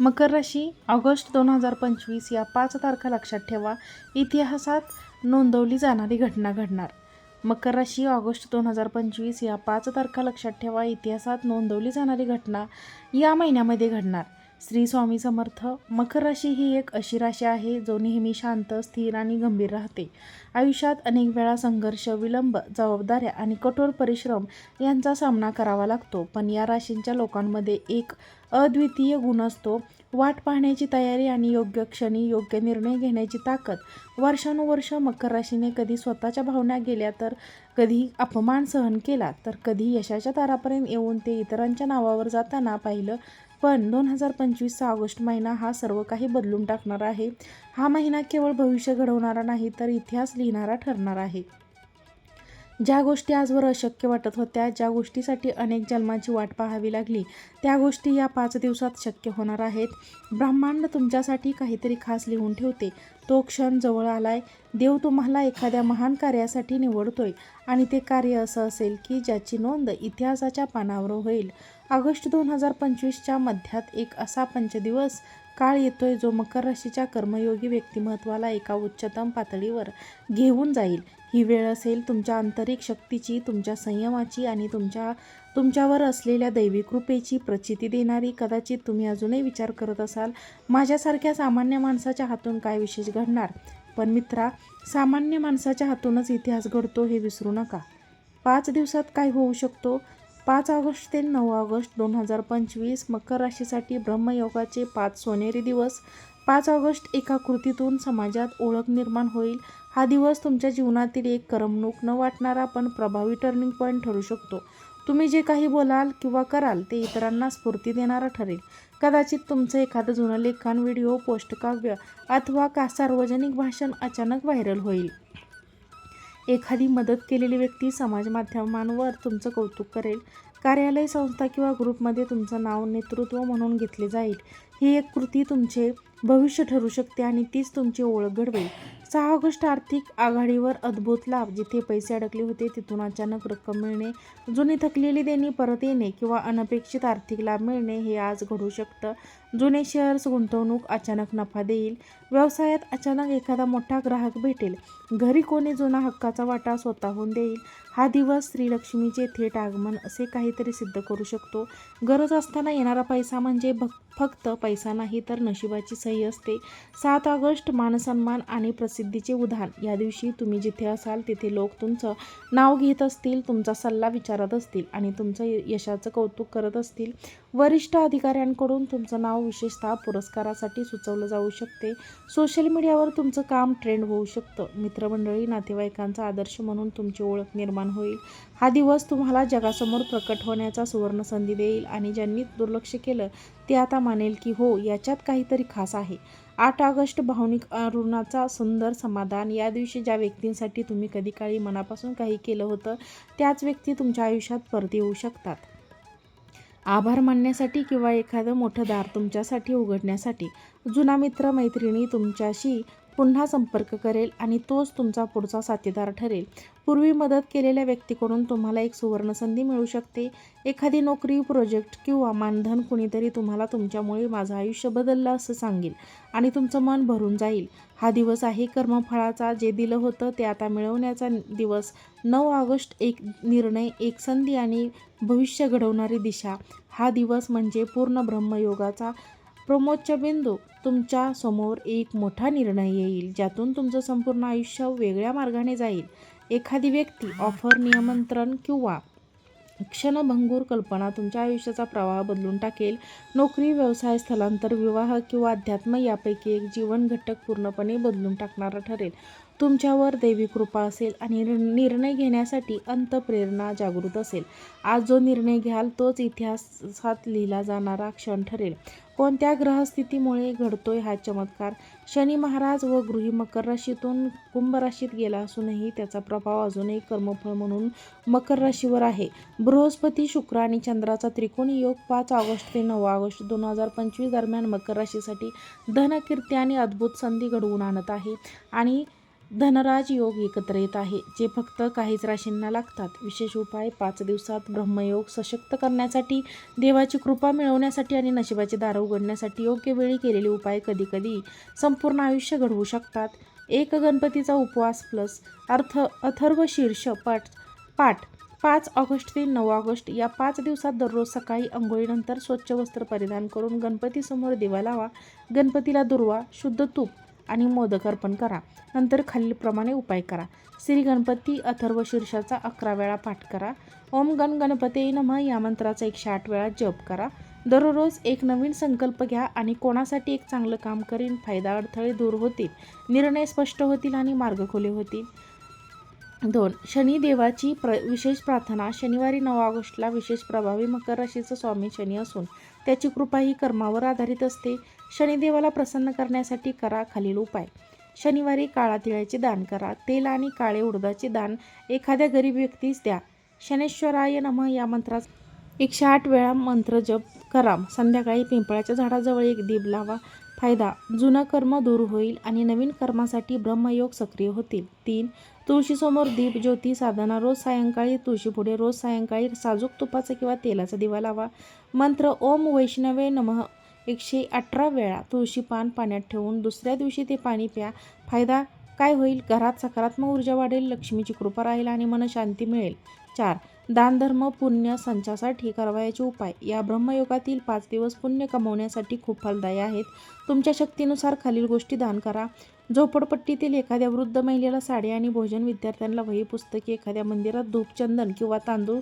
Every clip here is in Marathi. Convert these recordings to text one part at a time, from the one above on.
मकर राशी ऑगस्ट दोन हजार पंचवीस या पाच तारखा लक्षात ठेवा. इतिहासात नोंदवली जाणारी घटना घडणार. मकर राशी ऑगस्ट दोन हजार पंचवीस या पाच तारखा लक्षात ठेवा. इतिहासात नोंदवली जाणारी घटना या महिन्यामध्ये घडणार. श्री स्वामी समर्थ मकर राशी ही एक अशी राशी आहे जो नेहमी शांत स्थिर आणि गंभीर राहते. आयुष्यात अनेक वेळा संघर्ष विलंब जबाबदाऱ्या आणि कठोर परिश्रम यांचा सामना करावा लागतो. पण या राशींच्या लोकांमध्ये एक अद्वितीय गुण असतो. वाट पाहण्याची तयारी आणि योग्य क्षणी योग्य निर्णय घेण्याची ताकद. वर्षानुवर्ष मकर राशीने कधी स्वतःच्या भावना गेल्या तर कधी अपमान सहन केला तर कधी यशाच्या दारापर्यंत येऊन ते इतरांच्या नावावर जाताना पाहिलं पण दोन हजार पंचवीसचा ऑगस्ट महिना हा सर्व काही बदलून टाकणार आहे. हा महिना केवळ भविष्य घडवणारा नाही तर इतिहास लिहिणारा ठरणार आहे. ज्या गोष्टी आजवर अशक्य वाटत होत्या ज्या गोष्टीसाठी अनेक जन्माची वाट पाहावी लागली त्या गोष्टी या पाच दिवसात शक्य होणार आहेत. ब्रह्मांड तुमच्यासाठी काहीतरी खास लिहून ठेवते. तो क्षण जवळ आलाय. देव तुम्हाला एखाद्या महान कार्यासाठी निवडतोय आणि ते कार्य असं असेल की ज्याची नोंद इतिहासाच्या पानावर होईल. ऑगस्ट दोन हजार पंचवीसच्या मध्यात एक असा पंचदिवस काळ येतोय जो मकर राशीच्या कर्मयोगी व्यक्तिमत्वाला एका उच्चतम पातळीवर घेऊन जाईल. ही वेळ असेल तुमच्या आंतरिक शक्तीची तुमच्या संयमाची आणि तुमच्या तुमच्यावर असलेल्या दैवी कृपेची प्रचिती देणारी कदाचित तुम्ही अजूनही विचार करत असाल माझ्यासारख्या सामान्य माणसाच्या हातून काय विशेष घडणार? पण मित्रा सामान्य माणसाच्या हातूनच इतिहास घडतो हे विसरू नका. पाच दिवसात काय होऊ शकतो? पाच ऑगस्ट ते नऊ ऑगस्ट दोन हजार पंचवीस मकर राशीसाठी ब्रह्मयोगाचे पाच सोनेरी दिवस पाच ऑगस्ट एका कृतीतून समाजात ओळख निर्माण होईल. हा दिवस तुमच्या जीवनातील एक करमणूक न वाटणारा पण प्रभावी टर्निंग पॉईंट ठरू शकतो. तुम्ही जे काही बोलाल किंवा कराल ते इतरांना स्फूर्ती देणारा ठरेल. कदाचित तुमचं एखादं जुनं लेखन व्हिडिओ पोष्टकाव्य अथवा का सार्वजनिक भाषण अचानक व्हायरल होईल. एखादी मदत केलेली व्यक्ती समाज माध्यमांवर तुमचं कौतुक करेल. कार्यालय संस्था किंवा ग्रुपमध्ये तुमचं नाव नेतृत्व म्हणून घेतले जाईल. ही एक कृती तुमचे भविष्य ठरू शकते आणि तीच तुमची ओळख घडवेल. सहा ऑगस्ट आर्थिक आघाडीवर अद्भुत लाभ. जिथे पैसे अडकले होते तिथून अचानक रक्कम मिळणे जुनी थकलेली देणी परत येणे किंवा अनपेक्षित आर्थिक लाभ मिळणे हे आज घडू शकतं. जुने शेअर्स गुंतवणूक अचानक नफा देईल. व्यवसायात अचानक एखादा मोठा ग्राहक भेटेल. घरी कोणी जुना हक्काचा वाटा स्वतःहून देईल. हा दिवस श्रीलक्ष्मीचे थेट आगमन असे काहीतरी सिद्ध करू शकतो. गरज असताना येणारा पैसा म्हणजे फक्त पैसा नाही तर नशिबाची सही असते. सात ऑगस्ट मानसन्मान आणि प्रसिद्धीचे उधाण. या दिवशी तुम्ही जिथे असाल तिथे लोक तुमचं नाव घेत असतील तुमचा सल्ला विचारत असतील आणि तुमचं यशाचं कौतुक करत असतील. वरिष्ठ अधिकाऱ्यांकडून तुमचं नाव विशेषतः पुरस्कारासाठी सुचवलं जाऊ शकते. सोशल मीडियावर तुमचं काम ट्रेंड होऊ शकतं. मित्रमंडळी नातेवाईकांचा आदर्श म्हणून तुमची ओळख निर्माण होईल. हा दिवस तुम्हाला जगासमोर प्रकट होण्याचा सुवर्ण संधी देईल आणि ज्यांनी दुर्लक्ष केलं ते आता मानेल की हो याच्यात काहीतरी खास आहे. आठ ऑगस्ट भावनिक अरुणाचा सुंदर समाधान. या दिवशी ज्या व्यक्तींसाठी तुम्ही कधी काळी मनापासून काही केलं होतं त्याच व्यक्ती तुमच्या आयुष्यात परत येऊ शकतात. आभार मानण्यासाठी किंवा एखादं मोठं दार तुमच्यासाठी उघडण्यासाठी जुना मित्र मैत्रिणी तुमच्याशी पुन्हा संपर्क करेल आणि तोच तुमचा पुढचा साथीदार ठरेल. पूर्वी मदत केलेल्या व्यक्तीकडून तुम्हाला एक सुवर्णसंधी मिळू शकते. एखादी नोकरी प्रोजेक्ट किंवा मानधन कुणीतरी तुम्हाला तुमच्यामुळे माझं आयुष्य बदललं असं सांगेल आणि तुमचं मन भरून जाईल. हा दिवस आहे कर्मफळाचा. जे दिलं होतं ते आता मिळवण्याचा दिवस. नऊ ऑगस्ट एक निर्णय एक संधी आणि भविष्य घडवणारी दिशा. हा दिवस म्हणजे पूर्ण ब्रह्मयोगाचा. प्रमोदच्या बिंदू तुमच्यासमोर एक मोठा निर्णय येईल ज्यातून तुमचं संपूर्ण आयुष्य वेगळ्या मार्गाने जाईल. एखादी व्यक्ती ऑफर नियमंत्रण किंवा क्षणभंगूर कल्पना तुमच्या आयुष्याचा प्रवाह बदलून टाकेल. नोकरी व्यवसाय स्थलांतर विवाह किंवा अध्यात्म यापैकी एक जीवन घटक पूर्णपणे बदलून टाकणारा ठरेल. तुमच्यावर दैवी कृपा असेल आणि निर्णय घेण्यासाठी अंतप्रेरणा जागृत असेल. आज जो निर्णय घ्याल तोच इतिहासात लिहिला जाणारा क्षण ठरेल. कोणत्या ग्रहस्थितीमुळे घडतोय हा चमत्कार? शनी महाराज व गृही मकर राशीतून कुंभ राशीत गेला असूनही त्याचा प्रभाव अजूनही कर्मफळ म्हणून मकर राशीवर आहे. बृहस्पती शुक्र आणि चंद्राचा त्रिकोणी योग पाच ऑगस्ट ते नऊ ऑगस्ट दोन हजार पंचवीस दरम्यान मकर राशीसाठी धनकीर्ती आणि अद्भुत संधी घडवून आणत आहे. आणि धनराज योग एकत्र येत आहे. जे फक्त काहीच राशींना लागतात. विशेष उपाय पाच दिवसात ब्रह्मयोग सशक्त करण्यासाठी देवाची कृपा मिळवण्यासाठी आणि नशिबाची दार उघडण्यासाठी योग्य वेळी केलेले उपाय कधीकधी संपूर्ण आयुष्य घडवू शकतात. एक गणपतीचा उपवास प्लस अर्थ अथर्व शीर्ष पाठ पाठ पाच ऑगस्ट ते नऊ ऑगस्ट या पाच दिवसात दररोज सकाळी अंघोळीनंतर स्वच्छ वस्त्र परिधान करून गणपतीसमोर दिवा लावा. गणपतीला दुर्वा शुद्ध तूप आणि मोदक अर्पण करा. नंतर खालीलप्रमाणे उपाय करा. श्री गणपती अथर्व शीर्षाचा अकरा वेळा पाठ करा. ओम गण गणपते नम. या मंत्राचा एकशे आठ वेळा जप करा. दररोज एक नवीन संकल्प घ्या आणि कोणासाठी एक चांगलं काम करीन फायदा अडथळे दूर होतील निर्णय स्पष्ट होतील आणि मार्ग खुले होतील. दोन शनिदेवाची प्र विशेष प्रार्थना. शनिवारी नऊ ऑगस्टला विशेष प्रभावी मकर राशीचं स्वामी शनी असून त्याची कृपा ही कर्मावर आधारित असते. शनिदेवाला प्रसन्न करण्यासाठी करा खालील उपाय. शनिवारी काळा तिळाचे दान करा. तेल आणि काळे उडदाचे दान एखाद्या गरीब व्यक्तीस द्या. शनेश्वराय नमः या मंत्राचा एकशे आठ वेळा मंत्र जप करा. संध्याकाळी पिंपळाच्या झाडाजवळ एक दीप लावा. फायदा जुनं कर्म दूर होईल आणि नवीन कर्मासाठी ब्रह्मयोग सक्रिय होतील. तीन तुळशीसमोर दीप ज्योती साधना. रोज सायंकाळी तुळशीपुढे रोज सायंकाळी साजूक तुपाचा किंवा तेलाचा दिवा लावा. मंत्र ओम वैष्णवे नमः. एकशे अठरा वेळा तुळशी पान पाण्यात ठेवून दुसऱ्या दिवशी ते पाणी प्या. फायदा काय होईल? घरात सकारात्मक ऊर्जा वाढेल लक्ष्मीची कृपा राहील आणि मन शांती मिळेल. चार दानधर्म पुण्य संचासाठी करावयाचे उपाय. या ब्रह्मयोगातील पाच दिवस पुण्य कमवण्यासाठी खूप फलदायी आहेत. तुमच्या शक्तीनुसार खालील गोष्टी दान करा. झोपडपट्टीतील एखाद्या वृद्ध महिलेला साडी आणि भोजन विद्यार्थ्यांना वही पुस्तके एखाद्या मंदिरात धूप चंदन किंवा तांदूळ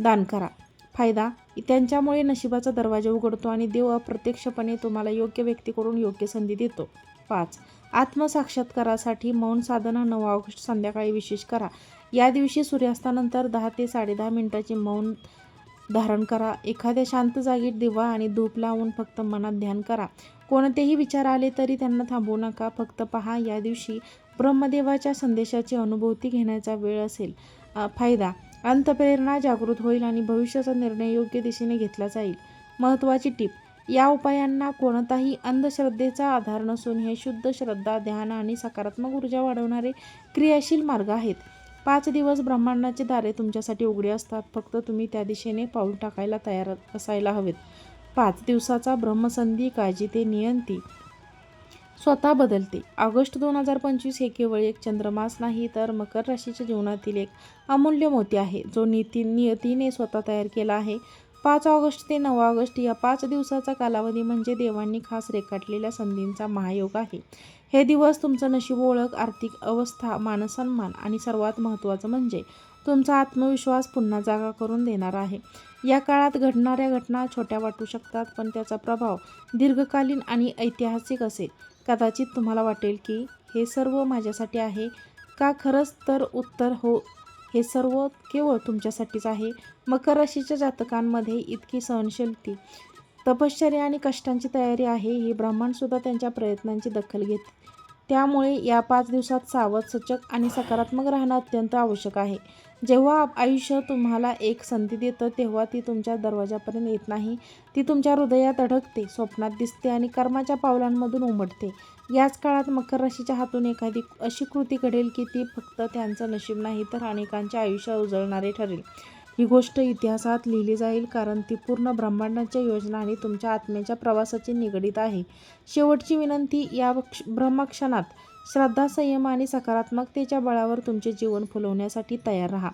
दान करा. फायदा त्यांच्यामुळे नशिबाचा दरवाजा उघडतो आणि देव अप्रत्यक्षपणे तुम्हाला योग्य व्यक्तीकडून योग्य संधी देतो. पाच. आत्मसाक्षात्कारासाठी मौन साधना नऊ ऑगस्ट संध्याकाळी विशेष करा. या दिवशी सूर्यास्तानंतर दहा ते साडेदहा मिनिटाचे मौन धारण करा. एखाद्या शांत जागेत दिवा आणि धूप लावून फक्त मनात ध्यान करा. कोणतेही विचार आले तरी त्यांना थांबवू नका. फक्त पहा या दिवशी ब्रह्मदेवाच्या संदेशाची अनुभूती घेण्याचा वेळ असेल. फायदा अंतप्रेरणा जागृत होईल आणि भविष्याचा निर्णय योग्य दिशेने घेतला जाईल. महत्त्वाची टीप या उपायांना कोणताही अंधश्रद्धेचा आधार नसून हे शुद्ध श्रद्धा ध्यान आणि सकारात्मक ऊर्जा वाढवणारे क्रियाशील मार्ग आहेत. पाच दिवस ब्रह्मांडाचे दारे तुमच्यासाठी उघडे असतात. फक्त तुम्ही त्या दिशेने पाऊल टाकायला तयार असायला हवेत. पाच दिवसाचा ब्रह्मसंधी काळजी ते नियंती. स्वतः बदलते. ऑगस्ट दोन हजार पंचवीस हे केवळ एक चंद्रमास नाही तर मकर राशीच्या जीवनातील एक अमूल्य मोती आहे जो नीती नियतीने स्वतः तयार केला आहे. पाच ऑगस्ट ते नऊ ऑगस्ट या पाच दिवसाचा कालावधी म्हणजे देवांनी खास रेखाटलेल्या संधींचा महायोग आहे. हे दिवस तुमचं नशीब ओळख आर्थिक अवस्था मानसन्मान आणि सर्वात महत्त्वाचं म्हणजे तुमचा आत्मविश्वास पुन्हा जागा करून देणार आहे. या काळात घडणाऱ्या घटना छोट्या वाटू शकतात पण त्याचा प्रभाव दीर्घकालीन आणि ऐतिहासिक असेल. कदाचित तुम्हाला वाटेल की हे सर्व माझ्यासाठी आहे. का खरंच तर उत्तर हो. हे सर्व केवळ तुमच्यासाठीच आहे. मकर राशीच्या जातकांमध्ये इतकी सहनशीलती तपश्चर्या आणि कष्टांची तयारी आहे ही ब्रह्मांडसुद्धा त्यांच्या प्रयत्नांची दखल घेते. त्यामुळे या पाच दिवसात सावध सचक आणि सकारात्मक राहणं अत्यंत आवश्यक आहे. जेव्हा आयुष्य तुम्हाला एक संधी देतं तेव्हा ती तुमच्या दरवाजापर्यंत येत नाही. ती तुमच्या हृदयात अडकते स्वप्नात दिसते आणि कर्माच्या पावलांमधून उमटते. याच काळात मकर राशीच्या हातून एखादी अशी कृती घडेल की ती फक्त त्यांचं नशीब नाही तर अनेकांचे आयुष्य उजळणारे ठरेल. ही गोष्ट इतिहासात लिहिली जाईल कारण ती पूर्ण ब्रह्मांडाच्या योजना आणि तुमच्या आत्म्याच्या प्रवासाची निगडीत आहे. शेवटची विनंती या ब्रह्मक्षणात श्रद्धा संयम आणि सकारात्मकतेच्या बळावर तुमचे जीवन फुलवण्यासाठी तयार राहा.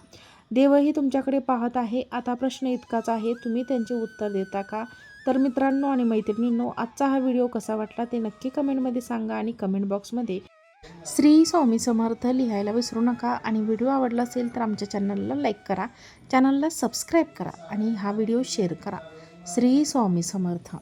देवही तुमच्याकडे पाहत आहे. आता प्रश्न इतकाच आहे तुम्ही त्यांचे उत्तर देता का? तर मित्रांनो आणि मैत्रिणींनो आजचा हा व्हिडिओ कसा वाटला ते नक्की कमेंटमध्ये सांगा आणि कमेंट बॉक्समध्ये श्री स्वामी समर्थ लिहायला विसरू नका. आणि व्हिडिओ आवडला असेल तर आमच्या चॅनलला लाईक करा चॅनलला सबस्क्राईब करा आणि हा व्हिडिओ शेअर करा. श्री स्वामी समर्थ.